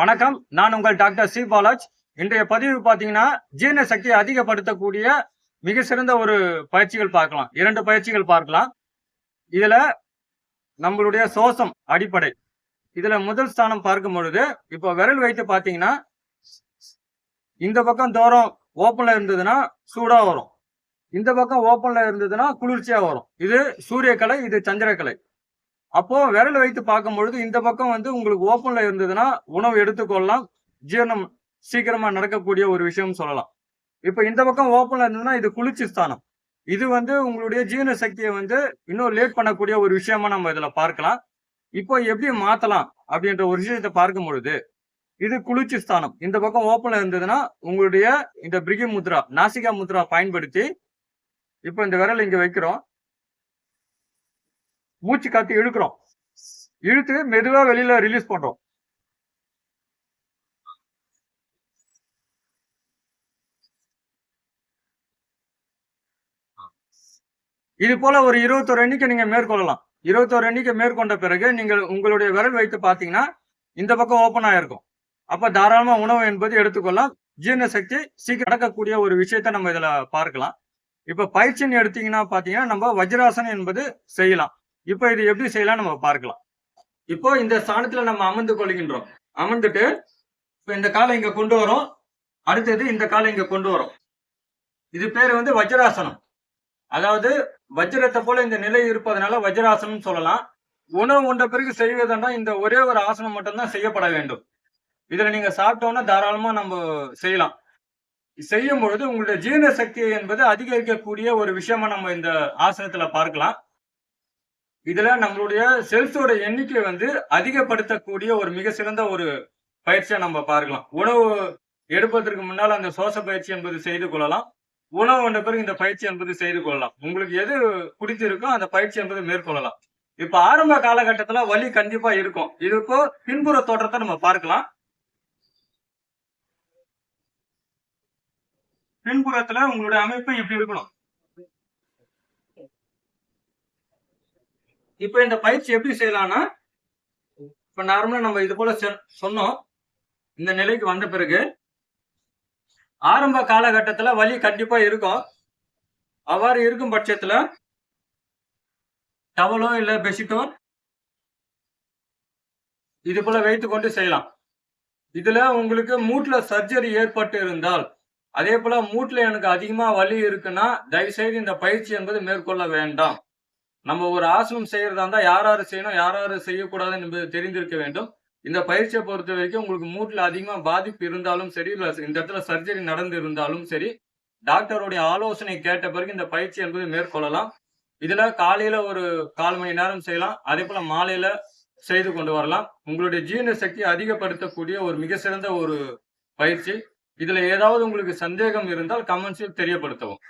வணக்கம். நான் உங்கள் டாக்டர் சி பாலாஜ். இன்றைய பதிவு பார்த்தீங்கன்னா ஜீரண சக்தியை அதிகப்படுத்தக்கூடிய மிக சிறந்த ஒரு பயிற்சிகள் பார்க்கலாம். இரண்டு பயிற்சிகள் பார்க்கலாம். இதுல நம்மளுடைய சோசம் அடிப்படை. இதுல முதல் ஸ்தானம் பார்க்கும் பொழுது இப்போ விரல் வைத்து பார்த்தீங்கன்னா இந்த பக்கம் தூரம் ஓப்பன்ல இருந்ததுன்னா சூடா வரும். இந்த பக்கம் ஓப்பன்ல இருந்ததுன்னா குளிர்ச்சியா வரும். இது சூரியக்கலை இது சந்திரக்கலை. அப்போ விரல் வைத்து பார்க்கும் பொழுது இந்த பக்கம் வந்து உங்களுக்கு ஓப்பன்ல இருந்ததுன்னா உணவு எடுத்துக்கொள்ளலாம். ஜீரணம் சீக்கிரமா நடக்கக்கூடிய ஒரு விஷயம் சொல்லலாம். இப்போ இந்த பக்கம் ஓப்பன்ல இருந்ததுன்னா இது குளிர்ச்சி ஸ்தானம். இது வந்து உங்களுடைய ஜீரண சக்தியை வந்து இன்னும் லேட் பண்ணக்கூடிய ஒரு விஷயமா நம்ம இதுல பார்க்கலாம். இப்போ எப்படி மாத்தலாம் அப்படின்ற ஒரு விஷயத்தை பார்க்கும் பொழுது இது குளிர்ச்சி ஸ்தானம். இந்த பக்கம் ஓப்பன்ல இருந்ததுன்னா உங்களுடைய இந்த பிரிகி முத்ரா நாசிகா முத்ரா பயன்படுத்தி இப்போ இந்த விரல் இங்க வைக்கிறோம். மூச்சு காத்து இழுக்கிறோம். இழுத்து மெதுவா வெளியில ரிலீஸ் பண்றோம். இது போல ஒரு இருபத்தொரு எண்ணிக்கை நீங்க மேற்கொள்ளலாம். இருபத்தோரு எண்ணிக்கை மேற்கொண்ட பிறகு நீங்கள் உங்களுடைய விரல் வைத்து பார்த்தீங்கன்னா இந்த பக்கம் ஓப்பன் ஆயிருக்கும். அப்ப தாராளமா உணவு என்பது எடுத்துக்கொள்ளலாம். ஜீரண சக்தி சீக்கிரம் நடக்கக்கூடிய ஒரு விஷயத்த நம்ம இதுல பார்க்கலாம். இப்ப பயிற்சின்னு எடுத்தீங்கன்னா பாத்தீங்கன்னா நம்ம வஜ்ராசனம் என்பது செய்யலாம். இப்போ இது எப்படி செய்யலாம் நம்ம பார்க்கலாம். இப்போ இந்த ஸ்தானத்துல நம்ம அமர்ந்து கொள்கின்றோம். அமர்ந்துட்டு இப்போ இந்த காலை இங்க கொண்டு வரோம். அடுத்தது இந்த காலை இங்க கொண்டு வரோம். இது பேர் வந்து வஜ்ராசனம். அதாவது வஜ்ரத்தை போல இந்த நிலை இருப்பதனால வஜ்ராசனம் சொல்லலாம். உணவு உண்ட பிறகு செய்வதுன்னா இந்த ஒரே ஒரு ஆசனம் மட்டும்தான் செய்யப்பட வேண்டும். இதுல நீங்க சாப்பிட்டோம்னா தாராளமா நம்ம செய்யலாம். செய்யும் பொழுது உங்களுடைய ஜீரண சக்தி என்பது அதிகரிக்கக்கூடிய ஒரு விஷயமா நம்ம இந்த ஆசனத்துல பார்க்கலாம். இதுல நம்மளுடைய செல்ஸோட எண்ணிக்கை வந்து அதிகப்படுத்தக்கூடிய ஒரு மிக சிறந்த ஒரு பயிற்சியை நம்ம பார்க்கலாம். உணவு எடுப்பதற்கு முன்னால் அந்த சுவாச பயிற்சி என்பது செய்து கொள்ளலாம். உணவு வந்த பிறகு இந்த பயிற்சி என்பது செய்து கொள்ளலாம். உங்களுக்கு எது பிடிச்சிருக்கோ அந்த பயிற்சி என்பது மேற்கொள்ளலாம். இப்ப ஆரம்ப காலகட்டத்துல வலி கண்டிப்பா இருக்கும். இதுக்கோ பின்புற தோற்றத்தை நம்ம பார்க்கலாம். பின்புறத்துல உங்களுடைய அமைப்பு இப்படி இருக்கணும்? இப்ப இந்த பயிற்சி எப்படி செய்யலாம்னா இப்ப நார்மலா நம்ம இது போல சொன்னோம். இந்த நிலைக்கு வந்த பிறகு ஆரம்ப காலகட்டத்துல வலி கண்டிப்பா இருக்கும். அவ்வாறு இருக்கும் பட்சத்துல டவலோ இல்ல பெட்ஷீட்டோ இது போல வைத்து கொண்டு செய்யலாம். இதுல உங்களுக்கு மூட்டுல சர்ஜரி ஏற்பட்டு இருந்தால் அதே போல மூட்டுல எனக்கு அதிகமா வலி இருக்குன்னா தயவுசெய்து இந்த பயிற்சி என்பது மேற்கொள்ள வேண்டாம். நம்ம ஒரு ஆசனம் செய்யறதா இருந்தா யார் யாரு செய்யணும் யார் யாரு செய்யக்கூடாது என்பது தெரிந்திருக்க வேண்டும். இந்த பயிற்சியை பொறுத்த வரைக்கும் உங்களுக்கு மூட்டில் அதிகமா பாதிப்பு இருந்தாலும் சரி இல்லை இந்த இடத்துல சர்ஜரி நடந்து இருந்தாலும் சரி டாக்டருடைய ஆலோசனை கேட்ட பிறகு இந்த பயிற்சி என்பது மேற்கொள்ளலாம். இதுல காலையில ஒரு கால் மணி நேரம் செய்யலாம். அதே போல மாலையில செய்து கொண்டு வரலாம். உங்களுடைய ஜீரண சக்தி அதிகப்படுத்தக்கூடிய ஒரு மிக சிறந்த ஒரு பயிற்சி. இதுல ஏதாவது உங்களுக்கு சந்தேகம் இருந்தால் கமெண்ட்ஸில் தெரியப்படுத்தவும்.